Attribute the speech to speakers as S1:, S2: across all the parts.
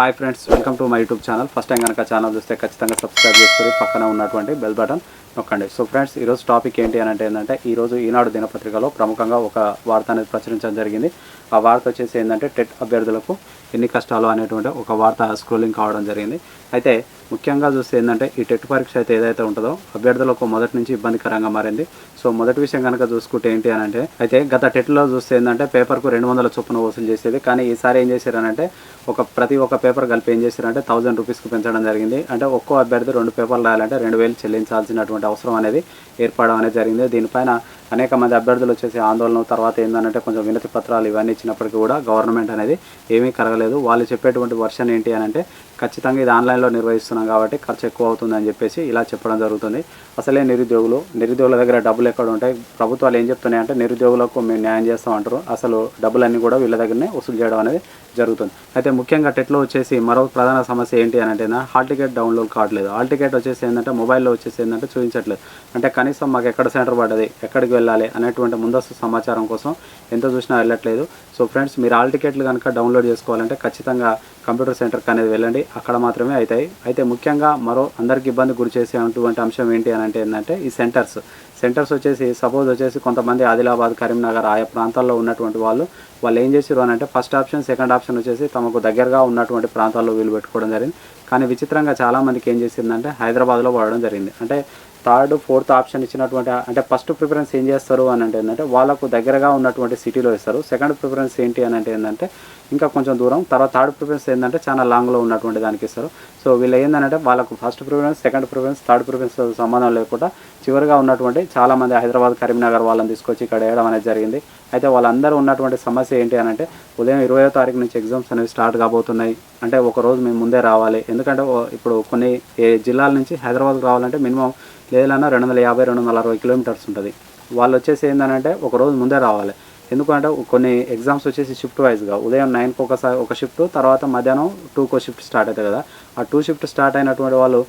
S1: Hi friends welcome to my YouTube channel. First time కనుక channel చూస్తే ఖచ్చితంగా subscribe చేసుకుని పక్కన ఉన్నటువంటి బెల్ బటన్ నొక్కండి. సో ఫ్రెండ్స్ ఈరోజు టాపిక్ ఏంటి అని అంటే ఏంటంటే ఈరోజు ఈనాడు దినపత్రికలో ప్రముఖంగా ఒక వార్త అనేది ప్రచురించడం జరిగింది. ఆ వార్త వచ్చేసి ఏంటంటే టెట్ అభ్యర్థులకు ఎన్ని కష్టాలు అనేటువంటి ఒక వార్త స్క్రోలింగ్ కావడం జరిగింది. అయితే ముఖ్యంగా చూస్తే ఏంటంటే ఈ టెట్ పరీక్ష అయితే ఏదైతే ఉంటుందో అభ్యర్థులకు మొదటి నుంచి ఇబ్బందికరంగా మారింది. సో మొదటి విషయం కనుక చూసుకుంటే ఏంటి అని అంటే అయితే గత టెట్లో చూస్తే ఏంటంటే పేపర్కు రెండు వందల చొప్పున వసూలు చేసేది. కానీ ఈసారి ఏం చేశారనంటే ఒక ప్రతి ఒక్క పేపర్ కలిపి ఏం చేశారంటే థౌజండ్ రూపీస్కి పెంచడం జరిగింది. అంటే ఒక్కో అభ్యర్థి రెండు పేపర్లు రాయాలంటే రెండు వేలు చెల్లించాల్సినటువంటి అవసరం అనేది ఏర్పడడం అనేది జరిగింది. దీనిపైన అనేక మంది అభ్యర్థులు వచ్చేసి ఆందోళన తర్వాత ఏంటంటే కొంచెం వినతి పత్రాలు ఇవన్నీ ఇచ్చినప్పటికీ కూడా గవర్నమెంట్ అనేది ఏమీ కరగలేదు వాళ్ళు చెప్పేటువంటి వర్షన్ ఏంటి అని అంటే ఖచ్చితంగా ఇది ఆన్లైన్లో నిర్వహిస్తున్నాం కాబట్టి ఖర్చు ఎక్కువ అవుతుందని చెప్పేసి ఇలా చెప్పడం జరుగుతుంది. అసలే నిరుద్యోగులు నిరుద్యోగుల దగ్గర డబ్బులు ఎక్కడ ఉంటాయి? ప్రభుత్వాలు ఏం చెప్తున్నాయి అంటే నిరుద్యోగులకు మేము న్యాయం చేస్తామంటారు అసలు డబ్బులన్నీ కూడా వీళ్ళ దగ్గరనే వసూలు చేయడం అనేది జరుగుతుంది. అయితే ముఖ్యంగా టెట్లో వచ్చేసి మరో ప్రధాన సమస్య ఏంటి అని అంటే హాల్ టికెట్ డౌన్లోడ్ కావట్లేదు హాల్ టికెట్ వచ్చేసి ఏంటంటే మొబైల్లో వచ్చేసి ఏంటంటే చూపించట్లేదు. అంటే కనీసం మాకు ఎక్కడ సెంటర్ పడ్డది ఎక్కడికి వెళ్ళాలి అనేటువంటి ముందస్తు సమాచారం కోసం ఎంత చూసినా వెళ్ళట్లేదు. సో ఫ్రెండ్స్ మీరు హాల్ టికెట్లు కనుక డౌన్లోడ్ చేసుకోవాలంటే ఖచ్చితంగా కంప్యూటర్ సెంటర్కి అనేది వెళ్ళండి. అక్కడ మాత్రమే అవుతాయి. అయితే ముఖ్యంగా మరో అందరికి ఇబ్బంది గురి చేసేటువంటి అంశం ఏంటి అని అంటే ఏంటంటే ఈ సెంటర్స్. సెంటర్స్ వచ్చేసి సపోజ్ వచ్చేసి కొంతమంది ఆదిలాబాద్ కరీంనగర్ ఆయా ప్రాంతాల్లో ఉన్నటువంటి వాళ్ళు వాళ్ళు ఏం చేసారు అని అంటే ఫస్ట్ ఆప్షన్ సెకండ్ ఆప్షన్ వచ్చేసి తమకు దగ్గరగా ఉన్నటువంటి ప్రాంతాల్లో వీలు పెట్టుకోవడం జరిగింది. కానీ విచిత్రంగా చాలామందికి ఏం చేసిందంటే హైదరాబాద్లో పడడం జరిగింది. అంటే థర్డ్ ఫోర్త్ ఆప్షన్ ఇచ్చినటువంటి అంటే ఫస్ట్ ప్రిఫరెన్స్ ఏం చేస్తారు అని అంటే ఏంటంటే వాళ్ళకు దగ్గరగా ఉన్నటువంటి సిటీలో ఇస్తారు. సెకండ్ ప్రిఫరెన్స్ ఏంటి అని అంటే ఏంటంటే ఇంకా కొంచెం దూరం. తర్వాత థర్డ్ ప్రిఫరెన్స్ ఏంటంటే చాలా లాంగ్లో ఉన్నటువంటి దానికి ఇస్తారు. సో వీళ్ళు ఏంటంటే వాళ్ళకు first preference second preference third preference సంబంధం లేకుండా చివరిగా ఉన్నటువంటి చాలామంది హైదరాబాద్ కరీంనగర్ వాళ్ళని తీసుకొచ్చి ఇక్కడ వేయడం అనేది జరిగింది. అయితే వాళ్ళందరూ ఉన్నటువంటి సమస్య ఏంటి అని అంటే ఉదయం ఇరవయో తారీఖు నుంచి ఎగ్జామ్స్ అనేవి స్టార్ట్ కాబోతున్నాయి. అంటే ఒక రోజు మేము ముందే రావాలి. ఎందుకంటే ఇప్పుడు కొన్ని ఏ జిల్లాల నుంచి హైదరాబాద్కి రావాలంటే మినిమం లేదన్నా రెండు వందల యాభై రెండు వందల అరవై కిలోమీటర్స్ ఉంటుంది. వాళ్ళు వచ్చేసి ఏంటంటే ఒక రోజు ముందే రావాలి. ఎందుకంటే కొన్ని ఎగ్జామ్స్ వచ్చేసి షిఫ్ట్ వైజ్గా ఉదయం నైన్కి ఒకసారి ఒక షిఫ్ట్ తర్వాత మధ్యాహ్నం టూకో షిఫ్ట్ స్టార్ట్ అవుతుంది కదా. ఆ టూ షిఫ్ట్ స్టార్ట్ అయినటువంటి వాళ్ళు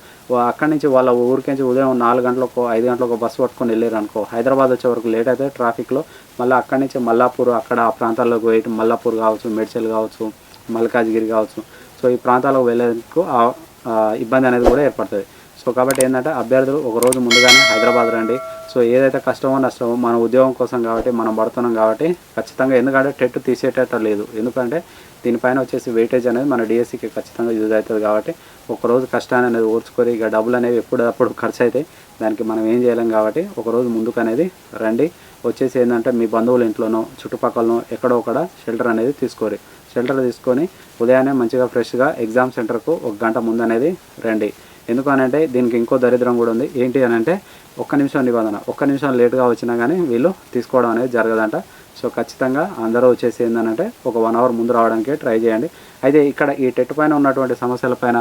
S1: అక్కడి నుంచి వాళ్ళ ఊరికి నుంచి ఉదయం నాలుగు గంటలకు ఐదు గంటలకు బస్సు పట్టుకొని వెళ్ళారు అనుకో హైదరాబాద్ వచ్చే వరకు లేట్ అయితే ట్రాఫిక్లో మళ్ళీ అక్కడి నుంచి మల్లాపూర్ అక్కడ ఆ ప్రాంతాల్లోకి పోయి మల్లాపూర్ కావచ్చు మేడ్చల్ కావచ్చు మల్కాజ్గిరి కావచ్చు. సో ఈ ప్రాంతాలకు వెళ్ళేందుకు ఆ- ఇబ్బంది అనేది కూడా ఏర్పడుతుంది. సో కాబట్టి ఏంటంటే అభ్యర్థులు ఒక రోజు ముందుగానే హైదరాబాద్ రండి. సో ఏదైతే కష్టమో నష్టమో మన ఉద్యోగం కోసం కాబట్టి మనం పడుతున్నాం కాబట్టి ఖచ్చితంగా ఎందుకంటే టెట్ తీసేటట్టు లేదు. ఎందుకంటే దీనిపైన వచ్చేసి వెయిటేజ్ అనేది మన డిఎస్సికి ఖచ్చితంగా యూజ్ అవుతుంది కాబట్టి ఒకరోజు కష్టాన్ని అనేది ఓర్చుకొని ఇక డబ్బులు అనేవి ఎప్పుడప్పుడు ఖర్చు అవుతాయి దానికి మనం ఏం చేయలేం కాబట్టి ఒక రోజు ముందుకు అనేది రండి. వచ్చేసి ఏంటంటే మీ బంధువుల ఇంట్లోనో చుట్టుపక్కలనో ఎక్కడో ఒకడ షెల్టర్ అనేది తీసుకోరి. షెల్టర్ తీసుకొని ఉదయాన్నే మంచిగా ఫ్రెష్గా ఎగ్జామ్ సెంటర్కు ఒక గంట ముందు అనేది రండి. ఎందుకు దీనికి ఇంకో దరిద్రం కూడా ఉంది. ఏంటి అని అంటే ఒక్క నిమిషం నిబంధన. ఒక్క నిమిషం లేట్గా వచ్చినా కానీ వీళ్ళు తీసుకోవడం అనేది జరగదంట. సో ఖచ్చితంగా అందరూ వచ్చేసి ఏంటంటే ఒక వన్ అవర్ ముందు రావడానికి ట్రై చేయండి. అయితే ఇక్కడ ఈ టెట్ పైన ఉన్నటువంటి సమస్యల పైన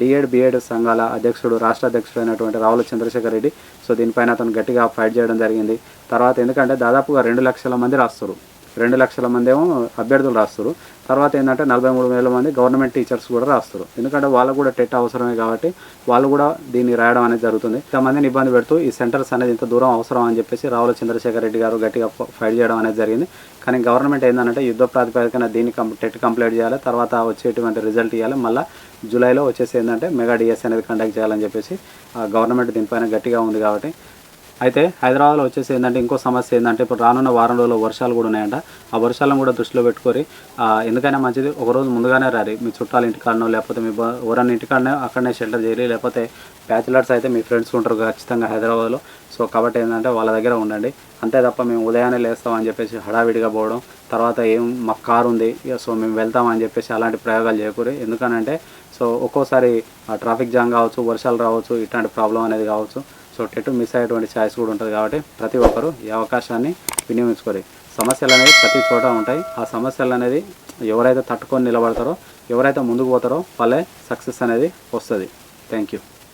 S1: డిఎడ్ బిఎడ్ సంఘాల అధ్యక్షుడు రాష్ట్ర అధ్యక్షుడు అయినటువంటి రావుల చంద్రశేఖర్ రెడ్డి సో దీనిపైన అతను గట్టిగా ఫైట్ చేయడం జరిగింది. తర్వాత ఎందుకంటే దాదాపుగా రెండు లక్షల మంది రాస్తారు రెండు లక్షల మంది ఏమో అభ్యర్థులు రాస్తారు తర్వాత ఏంటంటే నలభై మూడు వేల మంది గవర్నమెంట్ టీచర్స్ కూడా రాస్తారు ఎందుకంటే వాళ్ళకు కూడా టెట్ అవసరమే కాబట్టి వాళ్ళు కూడా దీన్ని రాయడం అనేది జరుగుతుంది. ఇంతమందిని ఇబ్బంది పెడుతూ ఈ సెంటర్స్ అనేది ఇంత దూరం అవసరం అని చెప్పేసి రావుల చంద్రశేఖర్ రెడ్డి గారు గట్టిగా ఫైట్ చేయడం అనేది జరిగింది. కానీ గవర్నమెంట్ ఏంటంటే యుద్ధ ప్రాతిపదికన దీన్ని టెట్ కంప్లీట్ చేయాలి. తర్వాత వచ్చేటువంటి రిజల్ట్ ఇవ్వాలి. మళ్ళీ జూలైలో వచ్చేసి ఏంటంటే మెగా డిఎస్ అనేది కండక్ట్ చేయాలని చెప్పేసి ఆ గవర్నమెంట్ దీనిపైన గట్టిగా ఉంది కాబట్టి అయితే హైదరాబాద్లో వచ్చేసి ఏంటంటే ఇంకో సమస్య ఏంటంటే ఇప్పుడు రానున్న వారం రోజుల్లో వర్షాలు కూడా ఉన్నాయంట. ఆ వర్షాలను కూడా దృష్టిలో పెట్టుకొని ఎందుకైనా మంచిది ఒక రోజు ముందుగానే రారి మీ చుట్టాల ఇంటికాడనో లేకపోతే మీ ఎవరైనా ఎవరన్నా అక్కడనే షెల్టర్ చేయాలి లేకపోతే బ్యాచిలర్స్ అయితే మీ ఫ్రెండ్స్ ఉంటారు ఖచ్చితంగా హైదరాబాద్లో. సో కాబట్టి ఏంటంటే వాళ్ళ దగ్గర ఉండండి. అంతే తప్ప మేము ఉదయాన్నే లేస్తామని చెప్పేసి హడావిడిగా పోవడం తర్వాత ఏం మాకు కారు ఉంది ఇక సో మేము వెళ్తామని చెప్పేసి అలాంటి ప్రయోగాలు చేయకూడదు. ఎందుకనంటే సో ఒక్కోసారి ట్రాఫిక్ జామ్ కావచ్చు వర్షాలు రావచ్చు ఇట్లాంటి ప్రాబ్లం అనేది కావచ్చు. సో టెట్ మిస్ అయ్యేటువంటి ఛాయిస్ కూడా ఉంటుంది కాబట్టి ప్రతి ఒక్కరూ ఈ అవకాశాన్ని వినియోగించుకోవాలి. సమస్యలు అనేవి ప్రతి చోట ఉంటాయి. ఆ సమస్యలు అనేది ఎవరైతే తట్టుకొని నిలబడతారో ఎవరైతే ముందుకు పోతారో వాళ్ళే సక్సెస్ అనేది వస్తుంది. Thank you